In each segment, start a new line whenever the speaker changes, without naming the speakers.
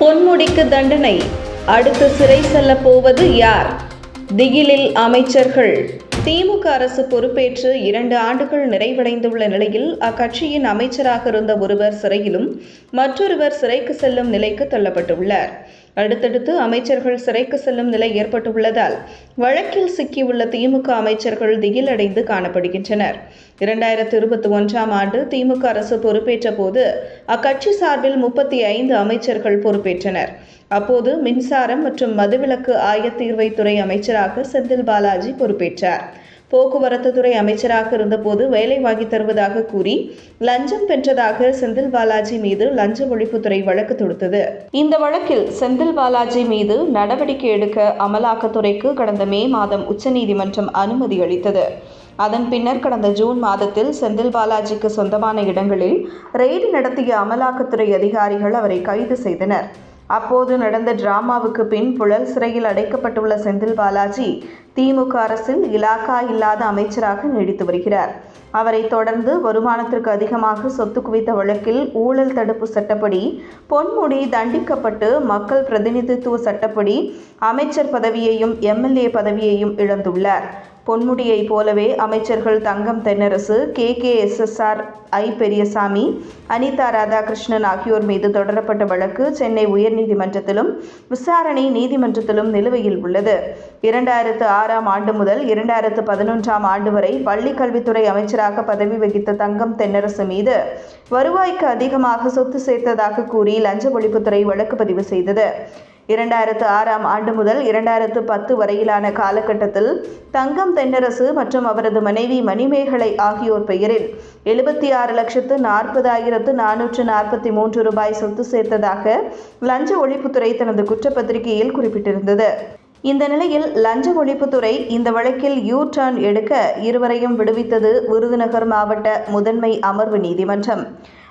பொன்முடிக்கு தண்டனை. அடுத்து சிறை செல்ல போவது யார்? திகிலில் அமைச்சர்கள். திமுக அரசு பொறுப்பேற்று இரண்டு ஆண்டுகள் நிறைவடைந்துள்ள நிலையில் அக்கட்சியின் அமைச்சராக இருந்த ஒருவர் சிறையிலும் மற்றொருவர் சிறைக்கு செல்லும் நிலைக்கு தள்ளப்பட்டுள்ளார். அடுத்தடுத்து அமைச்சர்கள் சிறைக்கு செல்லும் நிலை ஏற்பட்டுள்ளதால் வழக்கில் சிக்கியுள்ள திமுக அமைச்சர்கள் திகிலடைந்து காணப்படுகின்றனர். இரண்டாயிரத்து இருபத்தி ஒன்றாம் ஆண்டு திமுக அரசு பொறுப்பேற்ற போது அக்கட்சி சார்பில் முப்பத்தி ஐந்து அமைச்சர்கள் பொறுப்பேற்றனர். அப்போது மின்சாரம் மற்றும் மதுவிலக்கு ஆயத்தீர்வைத்துறை அமைச்சராக செந்தில் பாலாஜி பொறுப்பேற்றார். போக்குவரத்து துறை அமைச்சராக இருந்தபோது வேலை வாங்கி தருவதாக கூறி லஞ்சம் பெற்றதாக செந்தில் பாலாஜி மீது லஞ்ச ஒழிப்புத்துறை வழக்கு தொடுத்தது. இந்த வழக்கில் செந்தில் பாலாஜி மீது நடவடிக்கை எடுக்க அமலாக்கத்துறைக்கு கடந்த மே மாதம் உச்சநீதிமன்றம் அனுமதி அளித்தது. அதன் பின்னர் கடந்த ஜூன் மாதத்தில் செந்தில் பாலாஜிக்கு சொந்தமான இடங்களில் ரெய்டு நடத்திய அமலாக்கத்துறை அதிகாரிகள் அவரை கைது செய்தனர். அப்போது நடந்த டிராமாவுக்கு பின் புழல் சிறையில் அடைக்கப்பட்டுள்ள செந்தில் பாலாஜி திமுக அரசில் இலாக்கா இல்லாத அமைச்சராக நீடித்து வருகிறார். அவரை தொடர்ந்து வருமானத்திற்கு அதிகமாக சொத்து குவித்த வழக்கில் ஊழல் தடுப்பு சட்டப்படி பொன்முடி தண்டிக்கப்பட்டு மக்கள் பிரதிநிதித்துவ சட்டப்படி அமைச்சர் பதவியையும் எம்எல்ஏ பதவியையும் இழந்துள்ளார். பொன்முடியைப் போலவே அமைச்சர்கள் Thangam Thennarasu K. K. SSR I. Periyasamy Anitha Radhakrishnan ஆகியோர் மீது தொடரப்பட்ட வழக்கு சென்னை உயர்நீதிமன்றத்திலும் விசாரணை நீதிமன்றத்திலும் நிலுவையில் உள்ளது. இரண்டாயிரத்து ஆறாம் ஆண்டு முதல் இரண்டாயிரத்து பதினொன்றாம் ஆண்டு வரை பள்ளிக் கல்வித்துறை அமைச்சராக பதவி வகித்த தங்கம் தென்னரசு மீது வருவாய்க்கு அதிகமாக சொத்து சேர்த்ததாக கூறி லஞ்ச ஒழிப்புத்துறை வழக்கு பதிவு செய்தது. இரண்டாயிரத்து ஆறாம் ஆண்டு முதல் இரண்டாயிரத்து பத்து வரையிலான காலகட்டத்தில் தங்கம் தென்னரசு மற்றும் அவரது மனைவி மணிமேகலை ஆகியோர் பெயரில் எழுபத்தி ஆறு லட்சத்து நாற்பதாயிரத்து நானூற்று நாற்பத்தி மூன்று ரூபாய் சொத்து சேர்த்ததாக லஞ்ச ஒழிப்புத்துறை தனது குற்றப்பத்திரிகையில் குறிப்பிட்டிருந்தது. இந்த நிலையில் லஞ்ச ஒழிப்புத்துறை இந்த வழக்கில் யூ டர்ன் எடுக்க இருவரையும் விடுவித்தது விருதுநகர் மாவட்ட முதன்மை அமர்வு நீதிமன்றம்.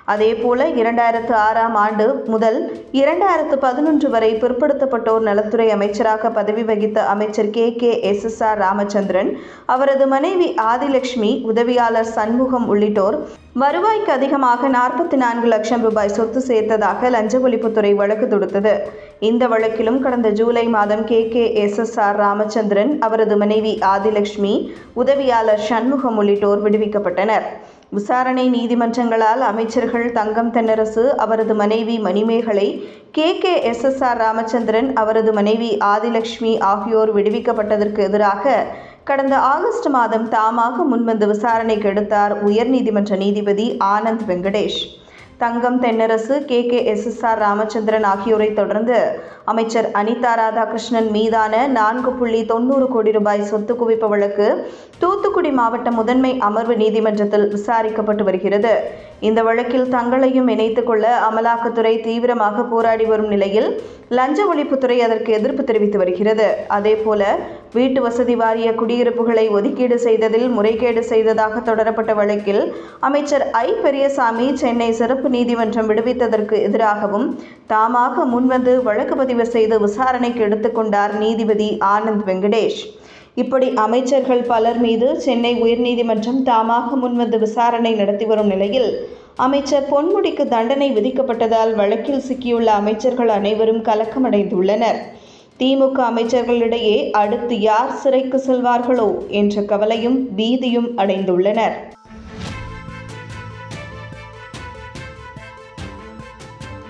அதேபோல இரண்டாயிரத்து ஆறாம் ஆண்டு முதல் இரண்டாயிரத்து பதினொன்று வரை பிற்படுத்தப்பட்டோர் நலத்துறை அமைச்சராக பதவி வகித்த அமைச்சர் K. K. S. S. R. Ramachandran அவரது மனைவி ஆதிலட்சுமி உதவியாளர் சண்முகம் உள்ளிட்டோர் வருவாய்க்கு அதிகமாக நாற்பத்தி நான்கு லட்சம் ரூபாய் சொத்து சேர்த்ததாக லஞ்ச ஒழிப்புத்துறை வழக்கு தொடுத்தது. இந்த வழக்கிலும் கடந்த ஜூலை மாதம் K. K. S. S. R. Ramachandran அவரது மனைவி ஆதிலட்சுமி உதவியாளர் சண்முகம் உள்ளிட்டோர் விடுவிக்கப்பட்டனர். விசாரணை நீதிமன்றங்களால் அமைச்சர்கள் தங்கம் தென்னரசு அவரது மனைவி Manimegalai K. K. S. S. R. Ramachandran அவரது மனைவி ஆதிலட்சுமி ஆகியோர் விடுவிக்கப்பட்டதற்கு எதிராக கடந்த ஆகஸ்ட் மாதம் தாமாக முன்வந்து விசாரணைக்கு எடுத்தார் உயர்நீதிமன்ற நீதிபதி Anand Venkatesh. Thangam Thennarasu K. K. S. S. R. Ramachandran ஆகியோரை தொடர்ந்து அமைச்சர் அனிதா ராதாகிருஷ்ணன் மீதான நான்கு புள்ளி தொண்ணூறு கோடி ரூபாய் சொத்து குவிப்பு வழக்கு தூத்துக்குடி மாவட்ட முதன்மை அமர்வு நீதிமன்றத்தில் விசாரிக்கப்பட்டு வருகிறது. இந்த வழக்கில் தங்களையும் இணைத்துக் கொள்ள அமலாக்கத்துறை தீவிரமாக போராடி வரும் நிலையில் லஞ்ச ஒழிப்புத்துறை அதற்கு எதிர்ப்பு தெரிவித்து வருகிறது. அதேபோல வீட்டு வசதி வாரிய குடியிருப்புகளை ஒதுக்கீடு செய்ததில் முறைகேடு செய்ததாக தொடரப்பட்ட வழக்கில் அமைச்சர் ஐ. பெரியசாமி சென்னை சிறப்பு நீதிமன்றம் விடுவித்ததற்கு எதிராகவும் தாமாக முன்வந்து வழக்கு பதிவு செய்து விசாரணைக்கு எடுத்துக்கொண்டார் நீதிபதி ஆனந்த் வெங்கடேஷ். இப்படி அமைச்சர்கள் பலர் மீது சென்னை உயர்நீதிமன்றம் தாமாக முன்வந்து விசாரணை நடத்தி வரும் நிலையில் அமைச்சர் பொன்முடிக்கு தண்டனை விதிக்கப்பட்டதால் வழக்கில் சிக்கியுள்ள அமைச்சர்கள் அனைவரும் கலக்கமடைந்துள்ளனர். திமுக அமைச்சர்களிடையே அடுத்து யார் சிறைக்கு செல்வார்களோ என்ற கவலையும் பீதியும் அடைந்துள்ளனர்.